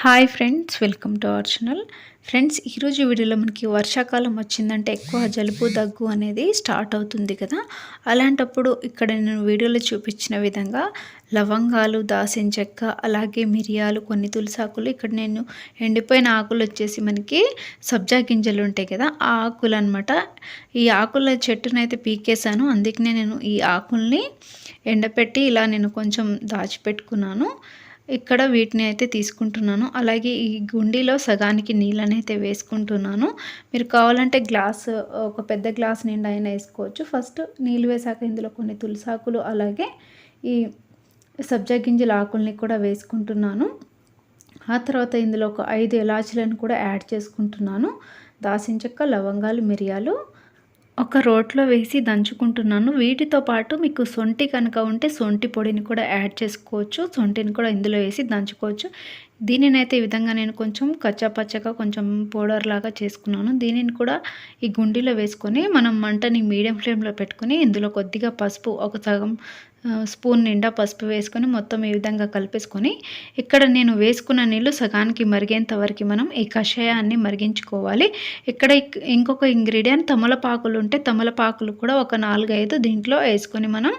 Hi friends welcome to our channel friends ఈరోజు వీడియోలో మనకి వర్షాకాలం వచ్చిందంటే ఎక్కువ జలుబు దగ్గు అనేది స్టార్ట్ అవుతుంది కదా. అలాంటప్పుడు ఇక్కడ నేను వీడియోలో చూపించిన విధంగా లవంగాలు దాసిన చెక్క అలాగే మిరియాలు కొన్ని తులసాకులు ఇక్కడ నేను ఎండిపోయిన ఆకులు వచ్చేసి మనకి సబ్జా గింజలు ఉంటాయి కదా ఆ ఆకులు అనమాట ఈ ఆకుల చెట్టునైతే పీకేశాను అందుకనే నేను ఈ ఆకుల్ని ఎండపెట్టి ఇలా నేను కొంచెం దాచిపెట్టుకున్నాను. ఇక్కడ వీటిని అయితే తీసుకుంటున్నాను. అలాగే ఈ గుండీలో సగానికి నీళ్ళని అయితే వేసుకుంటున్నాను. మీరు కావాలంటే గ్లాస్ ఒక పెద్ద గ్లాస్ నిండా అయినా వేసుకోవచ్చు. ఫస్ట్ నీళ్ళు వేసాక ఇందులో కొన్ని తులసాకులు అలాగే ఈ సబ్జా గింజల ఆకుల్ని కూడా వేసుకుంటున్నాను. ఆ తర్వాత ఇందులో ఒక ఐదు ఎలాచీలను కూడా యాడ్ చేసుకుంటున్నాను. దాసిన చెక్క లవంగాలు మిరియాలు ఒక రోట్లో వేసి దంచుకుంటున్నాను. వీటితో పాటు మీకు సొంటి కనుక ఉంటే సొంటి పొడిని కూడా యాడ్ చేసుకోవచ్చు. సొంటిని కూడా ఇందులో వేసి దంచుకోవచ్చు. దీనినైతే ఈ విధంగా నేను కొంచెం కచ్చాపచ్చగా కొంచెం పౌడర్ లాగా చేసుకున్నాను. దీనిని కూడా ఈ గుండీలో వేసుకొని మనం మంటని మీడియం ఫ్లేమ్లో పెట్టుకొని ఇందులో కొద్దిగా పసుపు ఒక సగం స్పూన్ నిండా పసుపు వేసుకొని మొత్తం ఈ విధంగా కలిపేసుకొని ఇక్కడ నేను వేసుకున్న నీళ్ళు సగానికి మరిగేంత వరకు మనం ఈ కషాయాన్ని మరిగించుకోవాలి. ఇక్కడ ఇంకొక ఇంగ్రీడియంట్ తమలపాకులు ఉంటే తమలపాకులు కూడా ఒక నాలుగైదు దీంట్లో వేసుకొని మనం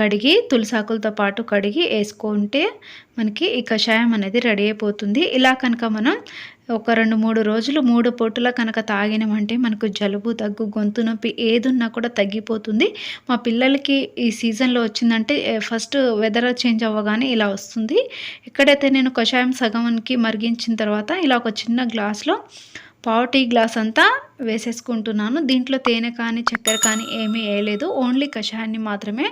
కడిగి తులసాకులతో పాటు కడిగి వేసుకుంటే మనకి ఈ కషాయం అనేది రెడీ అయిపోతుంది. ఇలా కనుక మనం ఒక రెండు మూడు రోజులు మూడు పొట్టుల కనుక తాగినామంటే మనకు జలుబు దగ్గు గొంతు నొప్పి ఏదున్నా కూడా తగ్గిపోతుంది. మా పిల్లలకి ఈ సీజన్లో వచ్చిందంటే ఫస్ట్ వెదర్ చేంజ్ అవ్వగానే ఇలా వస్తుంది. ఇక్కడైతే నేను కషాయం సగంకి మరిగించిన తర్వాత ఇలా ఒక చిన్న గ్లాస్లో పావు టీ గ్లాస్ అంతా వేసేసుకుంటున్నాను. దీంట్లో తేనె కానీ చక్కెర కానీ ఏమీ వేయలేదు. ఓన్లీ కషాయాన్ని మాత్రమే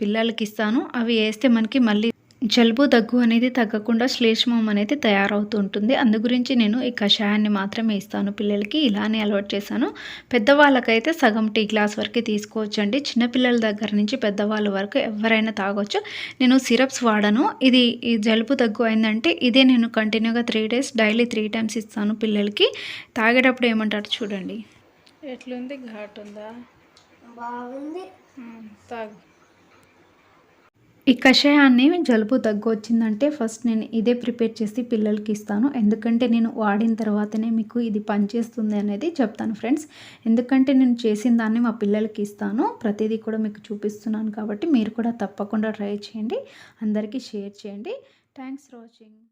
పిల్లలకి ఇస్తాను. అవి వేస్తే మనకి మళ్ళీ జలుబు దగ్గు అనేది తగ్గకుండా శ్లేష్మం అనేది తయారవుతూ ఉంటుంది అందు గురించి నేను ఈ కషాయాన్ని మాత్రమే ఇస్తాను పిల్లలకి. ఇలానే అలవాటు చేశాను. పెద్దవాళ్ళకైతే సగం టీ గ్లాస్ వరకు తీసుకోవచ్చు అండి చిన్నపిల్లల దగ్గర నుంచి పెద్దవాళ్ళ వరకు ఎవరైనా తాగొచ్చు. నేను సిరప్స్ వాడను. ఇది ఈ జలుబు దగ్గు అయిందంటే ఇదే నేను కంటిన్యూగా three days daily three times ఇస్తాను పిల్లలకి. తాగేటప్పుడు ఏమంటారు చూడండి. ఎట్లుంది? ఘాట్ ఉందా బాగుంది తాగు. ఈ కషాయాన్ని జలుబు దగ్గు వచ్చిందంటే ఫస్ట్ నేను ఇదే ప్రిపేర్ చేసి పిల్లలకి ఇస్తాను. ఎందుకంటే నేను వాడిన తర్వాతనే మీకు ఇది పనిచేస్తుంది అనేది చెప్తాను ఫ్రెండ్స్. ఎందుకంటే నేను చేసిన దాన్ని మా పిల్లలకి ఇస్తాను. ప్రతిదీ కూడా మీకు చూపిస్తున్నాను కాబట్టి మీరు కూడా తప్పకుండా ట్రై చేయండి. అందరికీ షేర్ చేయండి. Thanks for watching.